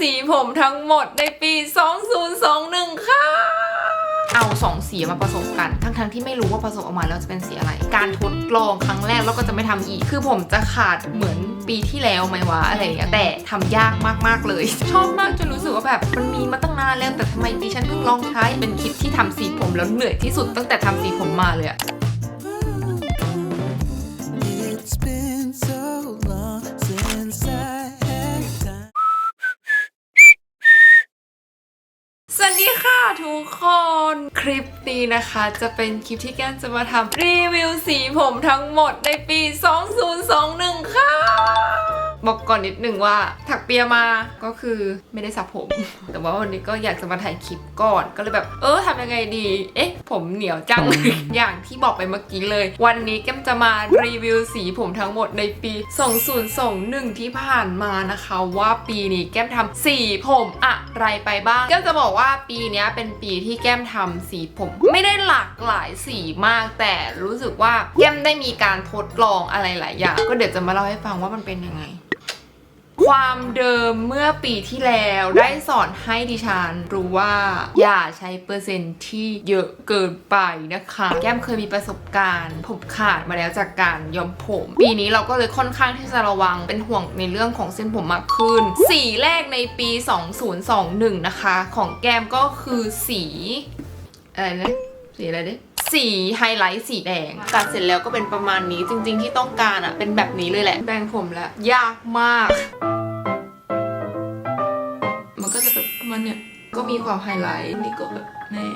สีผมทั้งหมดในปี 2021 ค่ะ เอาสองสีมาผสมกัน ทั้งๆที่ไม่รู้ว่าผสมออกมาแล้วจะเป็นสีอะไร การทดลองครั้งแรกแล้วก็จะไม่ทำอีก คือผมจะขาดเหมือนปีที่แล้วไหมวะอะไรอย่างเงี้ยแต่ทำยากมากๆเลย ชอบมากจนรู้สึกว่าแบบมันมีมาตั้งนานแล้วแต่ทำไมดิฉันเพิ่งลองใช้เป็นคลิปที่ทำสีผมแล้วเหนื่อยที่สุดตั้งแต่ทำสีผมมาเลยอะ คนคลิปนี้นะคะ จะเป็นคลิปที่แก้มจะมาทำรีวิวสีผมทั้งหมดในปี 2021 ค่ะ บอกก่อนนิดหนึ่งว่าถักเปียมาก็คือไม่ได้สระผม แต่ว่าวันนี้ก็อยากจะมาถ่ายคลิปก่อนก็เลยแบบ เออทำยังไงดี เอ๊ะ ผมเหนียวจัง อย่างที่บอกไปเมื่อกี้เลย วันนี้แก้มจะมารีวิวสีผมทั้งหมดในปี 2021 ที่ผ่านมานะคะ ว่าปีนี้แก้มทำสีผมอะไรไปบ้าง แก้มจะบอกว่าปีเนี้ยเป็นปีที่แก้มทำสีผม ไม่ได้หลากหลายสีมาก แต่รู้สึกว่าแก้มได้มีการทดลองอะไรหลายอย่าง ก็เดี๋ยวจะมาเล่าให้ฟังว่ามันเป็นยังไง ความเดิมเมื่อปีที่แล้วได้สอนให้ดิฉันรู้ว่าอย่าใช้เปอร์เซ็นต์ที่เยอะเกินไปนะคะ แก้มเคยมีประสบการณ์ ผมขาดมาแล้วจากการย้อมผม ปีนี้เราก็เลยค่อนข้างที่จะระวังเป็นห่วงในเรื่องของเส้นผมมากขึ้น สีแรกในปี 2021 นะคะ ของแก้มก็คือสีอะไรนะสีอะไรดิ สีไฮไลท์สีแดงตัดเสร็จแล้วก็เป็นประมาณนี้จริง ๆ ที่ต้องการอะเป็นแบบนี้เลยแหละแปรงผมแล้ว ยากมาก มันก็จะแบบประมาณเนี้ยก็มีความไฮไลท์นี่ก็แบบแน่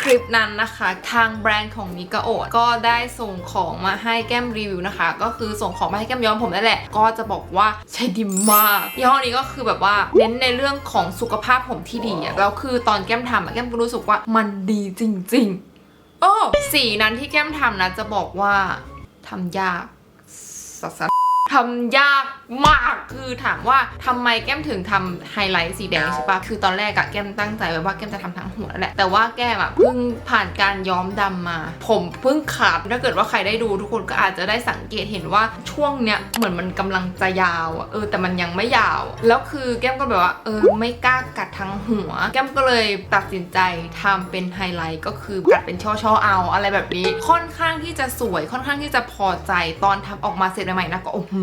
คลิปนั้นนะคะ ทางแบรนด์ของนิกาโอก็ได้ส่งของมาให้แก้มรีวิวนะคะ ก็คือส่งของมาให้แก้มย้อมผมนั่นแหละ ก็จะบอกว่าใช้ดีมากยี่ห้อนี้ก็คือแบบว่าเน้นในเรื่องของสุขภาพผมที่ดีอะแล้วคือตอนแก้มทำอะแก้มก็รู้สึกว่ามันดีจริง ๆ โอ้สีนั้นที่แก้มทำนะจะบอกว่าทำยากสัส ทำยากมากคือถามว่าทำไมแก้มถึงทำไฮไลท์สีแดงใช่ปะคือตอนแรกอะแก้มตั้งใจไว้ว่าแก้มจะทำทั้งหัวแหละ แต่ว่าแก้มอะเพิ่งผ่านการย้อมดำมา ผมเพิ่งขาดถ้าเกิดว่าใครได้ดูทุกคนก็อาจจะได้สังเกตเห็นว่าช่วงเนี้ยเหมือนมันกำลังจะยาวอะเออแต่มันยังไม่ยาว แล้วคือแก้มก็แบบว่าเออไม่กล้ากัดทั้งหัว แก้มก็เลยตัดสินใจทำเป็นไฮไลท์ก็คือกัดเป็นช่อๆเอาอะไรแบบนี้ ค่อนข้างที่จะสวยค่อนข้างที่จะพอใจตอนทำออกมาเสร็จใหม่ๆนะก็โอ้โห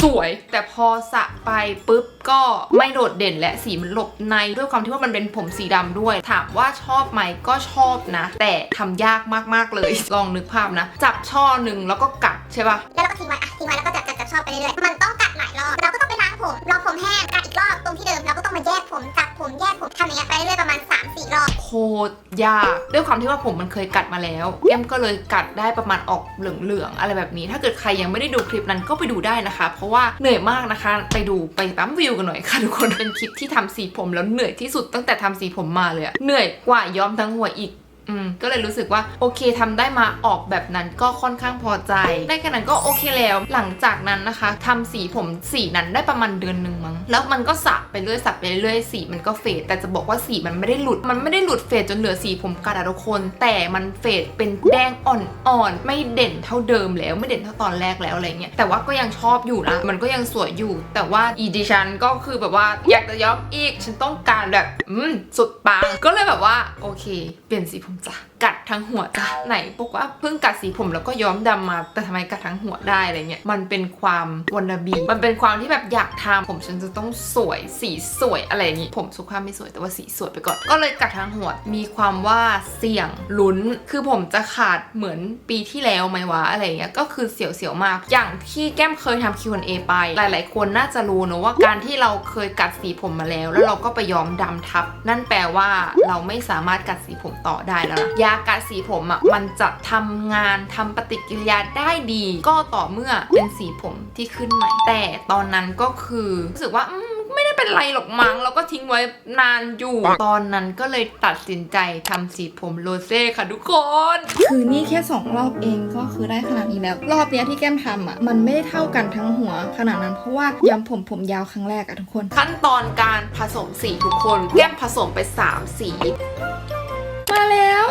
สวยแต่พอสระไปปุ๊บก็ไม่โดดเด่นและสีมันหลบในด้วยความที่ว่ามันเป็นผมสีดำด้วย ถามว่าชอบไหมก็ชอบนะ แต่ทำยากมากๆเลย ลองนึกภาพนะ จับช่อหนึ่งแล้วก็กัดใช่ปะแล้วเราก็ทิ้งไว้อะทิ้งไว้แล้วก็จับจับจับชอไปเรื่อยๆมันต้องกัดหลายรอบเราก็ต้องไปล้างผมรอผมแห้งกัดอีกรอบตรงที่เดิมแล้วก็ มาแยกผมตัดผมแยกผมทำอย่างเงี้ยไปเรื่อยประมาณ3-4รอบโคตรยาก ด้วยความที่ว่าผมมันเคยกัดมาแล้วแก้มก็เลยกัดได้ประมาณออกเหลืองๆอะไรแบบนี้ ถ้าเกิดใครยังไม่ได้ดูคลิปนั้นก็ไปดูได้นะคะ เพราะว่าเหนื่อยมากนะคะ ไปดูไปปั๊มวิวกันหน่อยค่ะทุกคนเป็นคลิปที่ทำสีผมแล้วเหนื่อยที่สุดตั้งแต่ทำสีผมมาเลยเหนื่อยกว่าย้อมทั้งหัวอีก อืมก็เลยรู้สึกว่าโอเคทำได้มาออกแบบนั้นก็ค่อนข้างพอใจ ได้แค่นั้นก็โอเคแล้ว หลังจากนั้นนะคะทำสีผมสีนั้นได้ประมาณเดือนหนึ่งมั้งแล้วมันก็สระไปเรื่อยสระไปเรื่อยสีมันก็เฟดแต่จะบอกว่าสีมันไม่ได้หลุด มันไม่ได้หลุดเฟดจนเหลือสีผมกระดาษทุกคน แต่มันเฟดเป็นแดงอ่อนๆไม่เด่นเท่าเดิมแล้วไม่เด่นเท่าตอนแรกแล้วอะไรเงี้ยแต่ว่าก็ยังชอบอยู่นะมันก็ยังสวยอยู่ แต่ว่าอีดิชันก็คือแบบว่าอยากจะย้อมอีกฉันต้องการแบบอืมสุดปังก็เลยแบบว่าโอเค เปลี่ยนสีผมจ้ะ กัดทั้งหัวจ้ะไหนบอกว่าเพิ่งกัดสีผมแล้วก็ย้อมดำมา แต่ทำไมกัดทั้งหัวได้อะไรเงี้ยมันเป็นความวันนาบีมันเป็นความที่แบบอยากทำผมฉันจะต้องสวยสีสวยอะไรอย่างงี้ผมสุขภาพไม่สวยแต่ว่าสีสวยไปก่อน ก็เลยกัดทั้งหัวมีความว่าเสี่ยงลุ้น คือผมจะขาดเหมือนปีที่แล้วไหมวะอะไรเงี้ยก็คือเสียวๆมาก อย่างที่แก้มเคยทำ Q&A ไป หลาย ๆ คนน่าจะรู้นะว่าการที่เราเคยกัดสีผมมาแล้ว แล้วเราก็ไปย้อมดำทับ นั่นแปลว่าเราไม่สามารถกัดสีผมต่อได้แล้วนะากัดสีผมอะมันจะทำงานทำปฏิกิริยาได้ดี ก็ต่อเมื่อเป็นสีผมที่ขึ้นใหม่ แต่ตอนนั้นก็คือรู้สึกว่าอืมไม่ได้เป็นไรหรอกมั้งแล้วก็ทิ้งไว้นานอยู่ ตอนนั้นก็เลยตัดสินใจทำสีผมโรเซ่ค่ะทุกคน คือนี่แค่ 2 รอบเองก็คือได้ขนาดนี้แล้ว รอบเนี้ยที่แก้มทำอะมันไม่ได้เท่ากันทั้งหัวขนาดนั้นเพราะว่าย้อมผมผมยาวครั้งแรกอะทุกคน ขั้นตอนการผสมสีทุกคน แก้มผสมไป 3 สี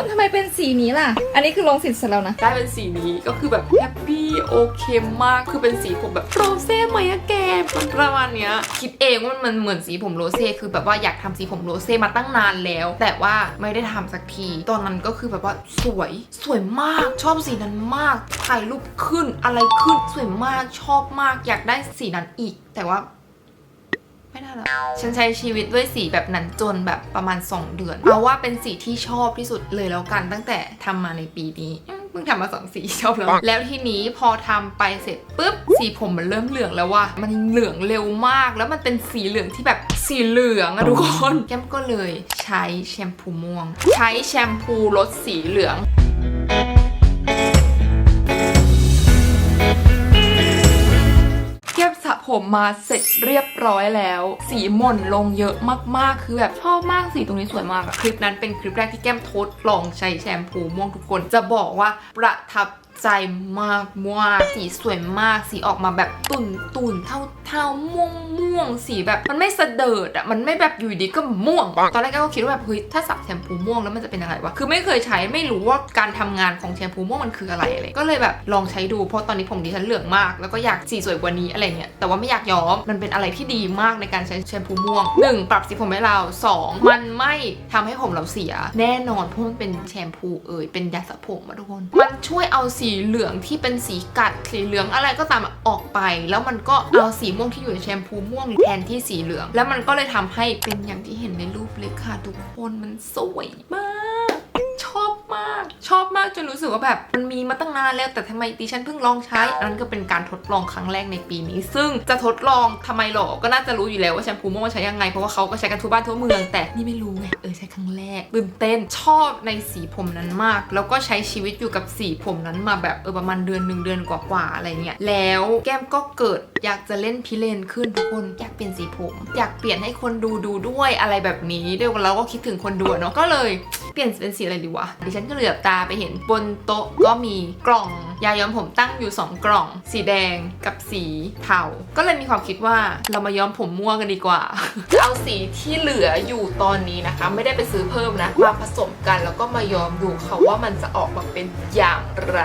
มาแล้วทำไมเป็นสีนี้ล่ะ อันนี้คือลงสิทธิ์เสร็จแล้วนะ ได้เป็นสีนี้ก็คือแบบแฮปปี้โอเคมาก คือเป็นสีผมแบบโรเซ่ไหมอะแกมันประมาณเนี้ย คิดเองว่ามันเหมือนสีผมโรเซ่ คือแบบว่าอยากทำสีผมโรเซ่มาตั้งนานแล้ว แต่ว่าไม่ได้ทำสักที ตอนนั้นก็คือแบบว่าสวย สวยมาก ชอบสีนั้นมาก ถ่ายรูปขึ้นอะไรขึ้น สวยมาก ชอบมาก อยากได้สีนั้นอีก แต่ว่า ไม่ได้แล้วฉันใช้ชีวิตด้วยสีแบบนั้นจนแบบประมาณ 2 เดือนเอาว่าเป็นสีที่ชอบที่สุดเลยแล้วกันตั้งแต่ทำมาในปีนี้เพิ่งทำมาสองสีชอบแล้ว แล้วทีนี้พอทำไปเสร็จปุ๊บสีผมมันเริ่มเหลืองแล้วว่ามันเหลืองเร็วมาก แล้วมันเป็นสีเหลืองที่แบบสีเหลืองอะทุกคนแก้มก็เลยใช้แชมพูม่วง ใช้แชมพูรสสีเหลือง ผมมาเสร็จเรียบร้อยแล้ว สีหม่นลงเยอะมากๆ คือแบบชอบมากสีตรงนี้สวยมากอะคลิปนั้นเป็นคลิปแรกที่แก้มทดลองใช้แชมพูม่วงทุกคน จะบอกว่าประทับ ใจมากมากสีสวยมากสีออกมาแบบตุ่นตุ่นเท่าเท่าม่วงม่วงสีแบบมันไม่เสดิร์ดอะมันไม่แบบอยู่ดีก็ม่วง ตอนแรกก็คิดว่าแบบเฮ้ยถ้าสับแชมพูม่วงแล้วมันจะเป็นยังไงวะคือไม่เคยใช้ไม่รู้ว่าการทำงานของแชมพูม่วงมันคืออะไรอะไรก็เลยแบบลองใช้ดูเพราะตอนนี้ผมดิฉันเหลืองมาก แล้วก็อยากสีสวยกว่านี้อะไรเงี้ยแต่ว่าไม่อยากย้อมมันเป็นอะไรที่ดีมากในการใช้แชมพูม่วง 1. ปรับสีผมให้เรา 2. มันไม่ทำให้ผมเราเสีย แน่นอนเพราะมันเป็นแชมพูเอ่ยเป็นยาสระผมอะทุกคนมันช่วยเอาสีเหลืองที่เป็นสีกัดสีเหลืองอะไรก็ตามออกไป แล้วมันก็เอาสีม่วงที่อยู่ในแชมพูม่วงแทนที่สีเหลือง แล้วมันก็เลยทำให้เป็นอย่างที่เห็นในรูปเลยค่ะ ทุกคนมันสวยมากชอบมาก ชอบมากจนรู้สึกว่าแบบมันมีมาตั้งนานแล้ว แต่ทำไมดิฉันเพิ่งลองใช้ อันนั้นก็เป็นการทดลองครั้งแรกในปีนี้ ซึ่งจะทดลองทำไมหรอ ก็น่าจะรู้อยู่แล้วว่าแชมพูม่วงมันใช้ยังไง เพราะว่าเขาก็ใช้กันทั่วบ้านทั่วเมือง แต่นี่ไม่รู้ไง เออใช้ครั้งแรกตื่นเต้น ชอบในสีผมนั้นมาก แล้วก็ใช้ชีวิตอยู่กับสีผมนั้นมาแบบเออประมาณเดือนหนึ่งเดือนกว่าๆอะไรเงี้ย แล้วแก้มก็เกิดอยากจะเล่นพิเรนขึ้นทุกคน อยากเปลี่ยนสีผม อยากเปลี่ยนให้คนดูดูด้วยอะไรแบบนี้เด้วยวเราก็คิดถึงคนดูเนาะ ก็เลย เปลี่ยนเป็นสีอะไรดีวะ ดิฉันก็เหลือบตาไปเห็นบนโต๊ะก็มีกล่องยาย้อมผมตั้งอยู่ 2 กล่อง สีแดงกับสีเทา ก็เลยมีความคิดว่าเรามาย้อมผมม่วงกันดีกว่า เอาสีที่เหลืออยู่ตอนนี้นะคะ ไม่ได้ไปซื้อเพิ่มนะ มาผสมกันแล้วก็มาย้อมดูค่ะว่ามันจะออกมาเป็นอย่างไร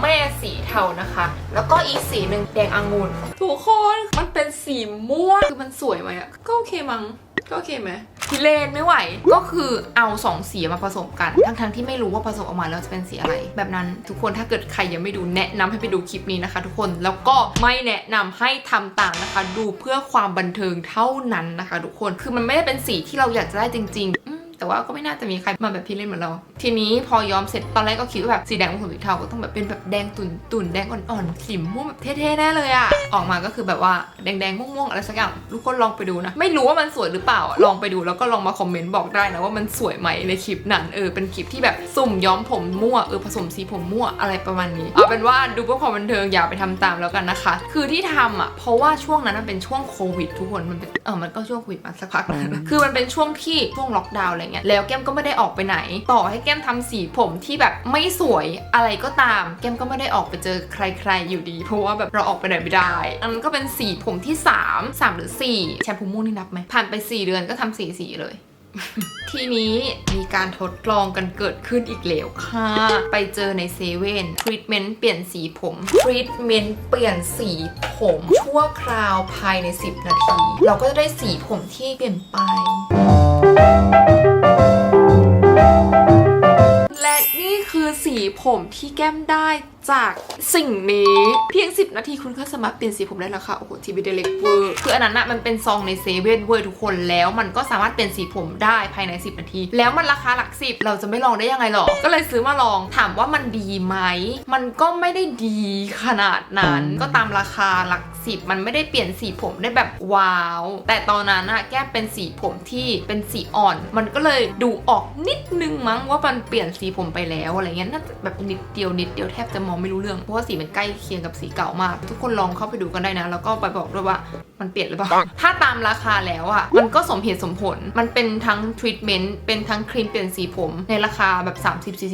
แม่สีเทานะคะ แล้วก็อีกสีหนึ่งแดงองุ่นทุกคนมันเป็นสีม่วงคือมันสวยไหมอะก็โอเคมั้ง ก็โอเคไหมพิเลนไม่ไหว ก็คือเอาสองสีมาผสมกัน ทั้งๆที่ไม่รู้ว่าผสมออกมาแล้วจะเป็นสีอะไร แบบนั้นทุกคนถ้าเกิดใครยังไม่ดูแนะนำให้ไปดูคลิปนี้นะคะ ทุกคนแล้วก็ไม่แนะนำให้ทำตามนะคะ ดูเพื่อความบันเทิงเท่านั้นนะคะ ทุกคนคือมันไม่ได้เป็นสีที่เราอยากจะได้จริงๆอื แต่ว่าก็ไม่น่าจะมีใครมาแบบพี่เล่นเหมือนเรา ทีนี้พอย้อมเสร็จตอนแรกก็คิดว่าแบบสีแดงผสมสีเทาก็ต้องแบบเป็นแบบแดงตุ่นตุ่นๆแดงอ่อนๆสีม่วงแบบเท่ๆแน่เลยอะออกมาก็คือแบบว่าแดงๆม่วงๆอะไรสักอย่างทุกคนลองไปดูนะ ไม่รู้ว่ามันสวยหรือเปล่าอะลองไปดูแล้วก็ลองมาคอมเมนต์บอกได้นะว่ามันสวยไหมในคลิปนั้นเออเป็นคลิปที่แบบสุ่มย้อมผมมั่วเออผสมสีผมมั่วอะไรประมาณนี้เอาเป็นว่าดูเพื่อความบันเทิงอย่าไปทำตามแล้วกันนะคะ คือที่ทำอะเพราะว่าช่วงนั้นมันเป็นช่วงโควิด ทุกคนมันเป็นเออมันก็ช่วงโควิดมาสักพักแล้วนะคือมันเป็นช่วงที่ช่วงล็อกดาวน์อะไรเงี้ยแล้วแก้มก็ไม่ได้ออกไปไหน ต่อให้แก้มทำสีผมที่แบบไม่สวยอะไรก็ตาม แก้มก็ไม่ได้ออกไปเจอใคร ๆ อยู่ดี เพราะว่าแบบเราออกไปไหนไม่ได้อันนั้นก็เป็นสีผมที่ 3 3 หรือ 4 แชมพูม่วงนี่นับไหมผ่านไป 4 เดือนก็ทำสีสีเลยทีนี้มีการทดลองกันเกิดขึ้นอีกแล้วค่ะ ไปเจอในเซเว่นทรีทเมนต์เปลี่ยนสีผมทรีทเมนต์เปลี่ยนสีผมชั่วคราวภายใน 10 นาที เราก็จะได้สีผมที่เปลี่ยนไป และนี่คือสีผมที่แก้มได้ จากสิ่งนี้เพียง 10 นาทีคุณก็สามารถเปลี่ยนสีผมได้แล้วค่ะ โอ้โหทีวีเดล็กเวอร์คืออันนั้นอะมันเป็นซองในเซเว่นเว้ยทุกคนแล้วมันก็สามารถเปลี่ยนสีผมได้ภายใน 10 นาที แล้วมันราคาหลักสิบเราจะไม่ลองได้ยังไงหรอ ก็เลยซื้อมาลองถามว่ามันดีไหม มันก็ไม่ได้ดีขนาดนั้น ก็ตามราคาหลักสิบมันไม่ได้เปลี่ยนสีผมได้แบบว้าว แต่ตอนนั้นอะแก้มเป็นสีผมที่เป็นสีอ่อน มันก็เลยดูออกนิดนึงมั้งว่ามันเปลี่ยนสีผมไปแล้วอะไรเงี้ยน่าจะแบบนิดเดียวนิดเดียวแทบจะมององไม่รู้เรื่อง เพราะว่าสีมันใกล้เคียงกับสีเก่ามาก ทุกคนลองเข้าไปดูกันได้นะ แล้วก็ไปบอกด้วยว่ามันเปลี่ยนหรือเปล่า ถ้าตามราคาแล้วอะมันก็สมเหตุสมผล มันเป็นทั้งทรีทเมนต์ เป็นทั้งครีมเปลี่ยนสีผม ในราคาแบบ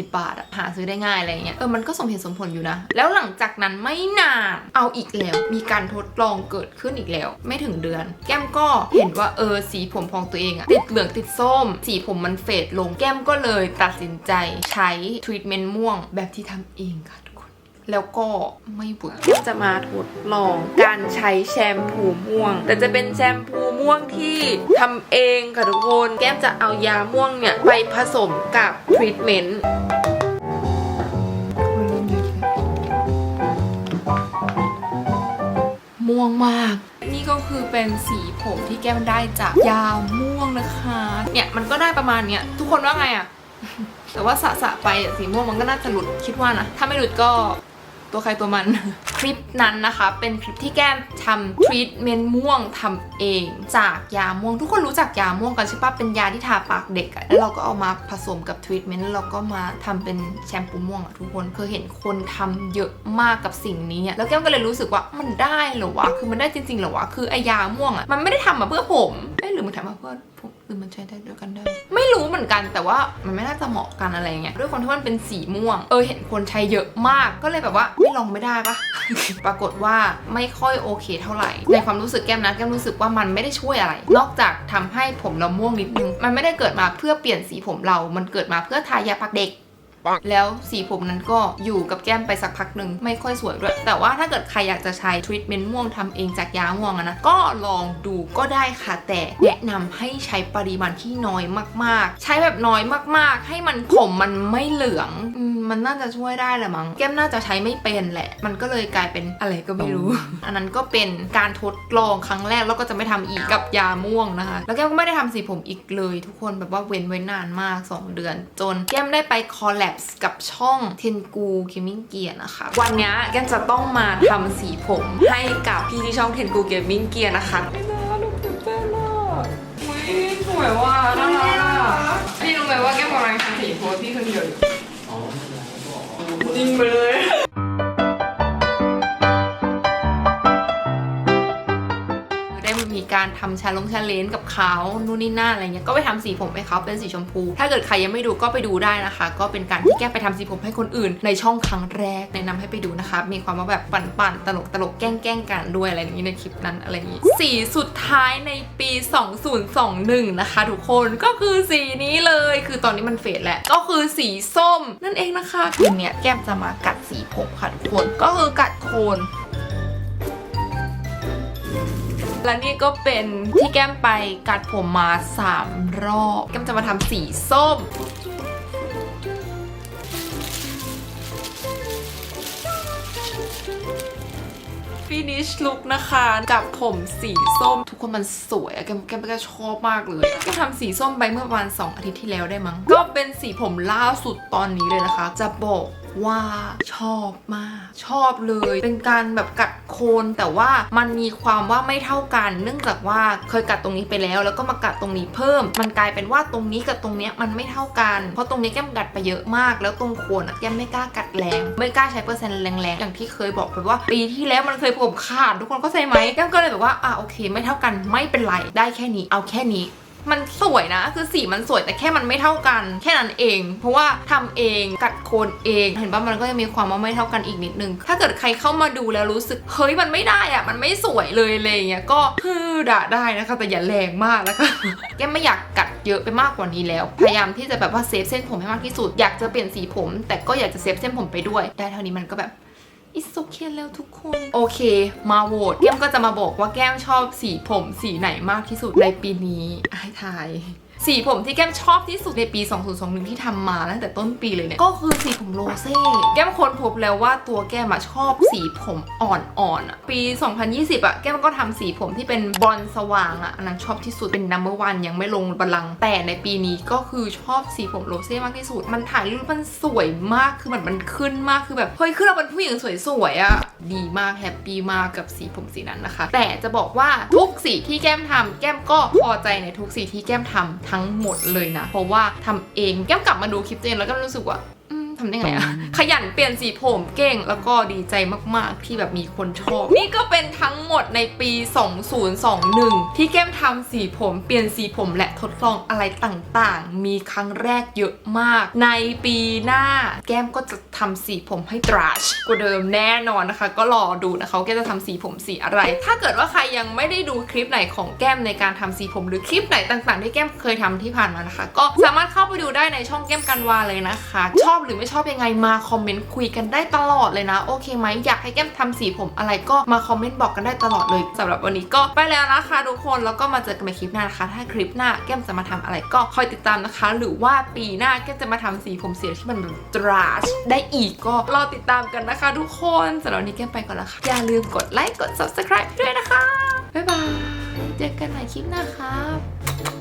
30-40 บาทอะหาซื้อได้ง่ายอะไรเงี้ย เออ มันก็สมเหตุสมผลอยู่นะ แล้วหลังจากนั้นไม่นาน เอาอีกแล้ว มีการทดลองเกิดขึ้นอีกแล้ว ไม่ถึงเดือน แก้มก็เห็นว่าเออสีผมของตัวเองอะติดเหลืองติดส้ม สีผมมันเฟดลง แก้มก็เลยตัดสินใจใช้ทรีทเมนต์ม่วงแบบที่ทำเองค่ะทุกคน แล้วก็ไม่เวิร์กจะมาทดลองการใช้แชมพูม่วง แต่จะเป็นแชมพูม่วงที่ทำเองค่ะทุกคน แก้มจะเอายาม่วงเนี่ย ไปผสมกับทรีทเมนต์ม่วงมาก นี่ก็คือเป็นสีผมที่แก้มได้จากยาม่วงนะคะ เนี่ยมันก็ได้ประมาณเนี้ย ทุกคนว่าไงอะแต่ว่าสะสะๆไปอะสีม่วงมันก็น่าจะหลุดคิดว่านะ ถ้าไม่หลุดก็ ตัวใครตัวมัน คลิปนั้นนะคะ เป็นคลิปที่แก้มทำทรีทเมนต์ม่วงทำเอง จากยาม่วงทุกคนรู้จักยาม่วงกันใช่ปะเป็นยาที่ทาปากเด็กอะแล้วเราก็เอามาผสมกับทรีทเมนต์แล้วเราก็มาทำเป็นแชมพูม่วงอะทุกคนเคยเห็นคนทำเยอะมากกับสิ่งนี้อะแล้วแก้มก็เลยรู้สึกว่ามันได้เหรอวะคือมันได้จริงๆเหรอวะคือไอยาม่วงอะมันไม่ได้ทำมาเพื่อผม รือมันทำมาเพื่อผมหรือมันใช้ได้ด้วยกันได้ ไม่รู้เหมือนกันแต่ว่ามันไม่น่าจะเหมาะกันอะไรเงี้ยด้วยความที่มันเป็นสีม่วง เออเห็นคนใช้เยอะมากก็เลยแบบว่าไม่ลองไม่ได้ปะปรากฏว่าไม่ค่อยโอเคเท่าไหร่ ในความรู้สึกแก้มนะแก้มรู้สึกว่ามันไม่ได้ช่วยอะไร นอกจากทำให้ผมเราม่วงนิดนึงมันไม่ได้เกิดมาเพื่อเปลี่ยนสีผมเรา มันเกิดมาเพื่อทายาปักเด็ก แล้วสีผมนั้นก็อยู่กับแก้มไปสักพักหนึ่งไม่ค่อยสวยด้วย แต่ว่าถ้าเกิดใครอยากจะใช้ทรีทเมนต์ม่วงทำเองจากยาม่วงอะนะ ก็ลองดูก็ได้ค่ะ แต่แนะนำให้ใช้ปริมาณที่น้อยมาก ๆ ใช้แบบน้อยมากๆ ให้มันผมมันไม่เหลืองอืมมันน่าจะช่วยได้แหละมั้งแก้มน่าจะใช้ไม่เป็นแหละ มันก็เลยกลายเป็นอะไรก็ไม่รู้ อันนั้นก็เป็นการทดลองครั้งแรกแล้วก็จะไม่ทำอีกกับยาม่วงนะคะ แล้วแก้มก็ไม่ได้ทำสีผมอีกเลย ทุกคนแบบว่าเว้นไว้นานมาก 2 เดือน จนแก้มได้ไปคอลแลบกับช่องเทนกูคิมิงเกียนะคะ วันเนี้ยแก้มจะต้องมาทำสีผมให้กับพี่ที่ช่องเทนกูเกมมิ่งเกียนะคะไม่น่าลูกตื่นเต้นอะอุ้ยสวยว่ะน่ารักอะพี่รู้ไหมว่าแก้มกำลังทำสีผมพี่คนเดียวอยู่จริงไปเลย มีการทำชาลงชาเลนกับเขานู่นนี่นั่นอะไรเงี้ยก็ไปทำสีผมให้เขาเป็นสีชมพู ถ้าเกิดใครยังไม่ดูก็ไปดูได้นะคะ ก็เป็นการที่แก้ไปทำสีผมให้คนอื่น ในช่องครั้งแรกแนะนำให้ไปดูนะคะ มีความว่าแบบปั่นๆตลกตลกแกล้งแกล้งกันด้วยอะไรอย่างนี้ในคลิปนั้นอะไรอย่างนี้สีสุดท้ายในปี 2021 นะคะ ทุกคนก็คือสีนี้เลยคือตอนนี้มันเฟดแหละก็คือสีส้มนั่นเองนะคะคืนเนี้ยแก้มจะมากัดสีผมค่ะทุกคนก็คือกัดโคน และนี่ก็เป็นที่แก้มไปกัดผมมา 3 รอบ แก้มจะมาทำสีส้ม finish look นะคะกับผมสีส้ม ทุกคนมันสวยอะแก้มแก้มก็ชอบมากเลยแกทำสีส้มไปเมื่อประมาณ2อาทิตย์ที่แล้วได้มั้ง ก็เป็นสีผมล่าสุดตอนนี้เลยนะคะ จะบอก ว่าชอบมาก ชอบเลย เป็นการแบบกัดโคนแต่ว่ามันมีความว่าไม่เท่ากัน เนื่องจากว่าเคยกัดตรงนี้ไปแล้ว แล้วก็มากัดตรงนี้เพิ่ม มันกลายเป็นว่าตรงนี้กับตรงเนี้ยมันไม่เท่ากัน เพราะตรงนี้แก้มกัดไปเยอะมาก แล้วตรงโคนอะแก้มไม่กล้ากัดแรง ไม่กล้าใช้เปอร์เซ็นต์แรงๆอย่างที่เคยบอกไปว่า ปีที่แล้วมันเคยผมขาดทุกคนก็ใช่ไหมแก้มก็เลยแบบว่าอะโอเค ไม่เท่ากันไม่เป็นไรได้แค่นี้เอาแค่นี้ มันสวยนะ คือสีมันสวยแต่แค่มันไม่เท่ากัน แค่นั้นเอง เพราะว่าทำเองกัดโคนเอง เห็นป่ะมันก็จะมีความว่าไม่เท่ากันอีกนิดนึง ถ้าเกิดใครเข้ามาดูแล้วรู้สึกเฮ้ยมันไม่ได้อะมันไม่สวยเลยอะไรอย่างเงี้ยก็ฮือด่าได้นะคะแต่อย่าแรงมากแล้วก็แกไม่อยากกัดเยอะไปมากกว่านี้แล้ว พยายามที่จะแบบว่าเซฟเส้นผมให้มากที่สุด อยากจะเปลี่ยนสีผม แต่ก็อยากจะเซฟเส้นผมไปด้วย ได้เท่านี้มันก็แบบ อิสโอเคแล้วทุกคน โอเค มาโหวตแก้มก็จะมาบอกว่าแก้มชอบสีผมสีไหนมากที่สุดในปีนี้ให้ทาย สีผมที่แก้มชอบที่สุดในปี 2021 ที่ทำมาตั้งแต่ต้นปีเลยเนี่ย ก็คือสีผมโรเซ่ แก้มค้นพบแล้วว่าตัวแก้มอะชอบสีผมอ่อนๆอะปี 2020อะแก้มก็ทำสีผมที่เป็นบรอนซ์สว่างอะอันนั้นชอบที่สุดเป็นนัมเบอร์วันยังไม่ลงบัลลังก์แต่ในปีนี้ก็คือชอบสีผมโรเซ่มากที่สุด มันถ่ายรูปมันสวยมากคือมันมันขึ้นมากคือแบบเฮ้ยคือเราเป็นผู้หญิงสวยๆอะดีมากแฮปปี้มากกับสีผมสีนั้นนะคะ แต่จะบอกว่าทุกสีที่แก้มทำแก้มก็พอใจในทุกสีที่แก้มทำทั้งหมดเลยนะ เพราะว่าทำเองแก้มกลับมาดูคลิปตัวเองแล้วก็รู้สึกว่า ทำได้ไงอะขยันเปลี่ยนสีผมเก่งแล้วก็ดีใจมากๆที่แบบมีคนชอบ นี่ก็เป็นทั้งหมดในปี 2021 ที่แก้มทำสีผมเปลี่ยนสีผมและทดลองอะไรต่างๆ มีครั้งแรกเยอะมาก ในปีหน้าแก้มก็จะทำสีผมให้ตราชกว่าเดิมแน่นอนนะคะ ก็รอดูนะคะว่าแก้มจะทำสีผมสีอะไร ถ้าเกิดว่าใครยังไม่ได้ดูคลิปไหนของแก้มในการทำสีผมหรือคลิปไหนต่างๆ ที่แก้มเคยทำที่ผ่านมานะคะ ก็สามารถเข้าไปดูได้ในช่องแก้มกันวาเลยนะคะ ชอบหรือไม่ชอบยังไงมาคอมเมนต์คุยกันได้ตลอดเลยนะ โอเคไหมอยากให้แก้มทำสีผมอะไรก็มาคอมเมนต์บอกกันได้ตลอดเลยสำหรับวันนี้ก็ไปแล้วนะคะทุกคนแล้วก็มาเจอกันในคลิปหน้านะคะ ถ้าคลิปหน้าแก้มจะมาทำอะไรก็คอยติดตามนะคะ หรือว่าปีหน้าแก้มจะมาทำสีผมเสียที่มันแบบตราชได้อีกก็รอติดตามกันนะคะ ทุกคนสำหรับวันนี้แก้มไปก่อนล้วค่ะอย่าลืมกดไลค์กด subscribe ด้วยนะคะบ๊ายบายเจอกันใหม่คลิปหน้าครับ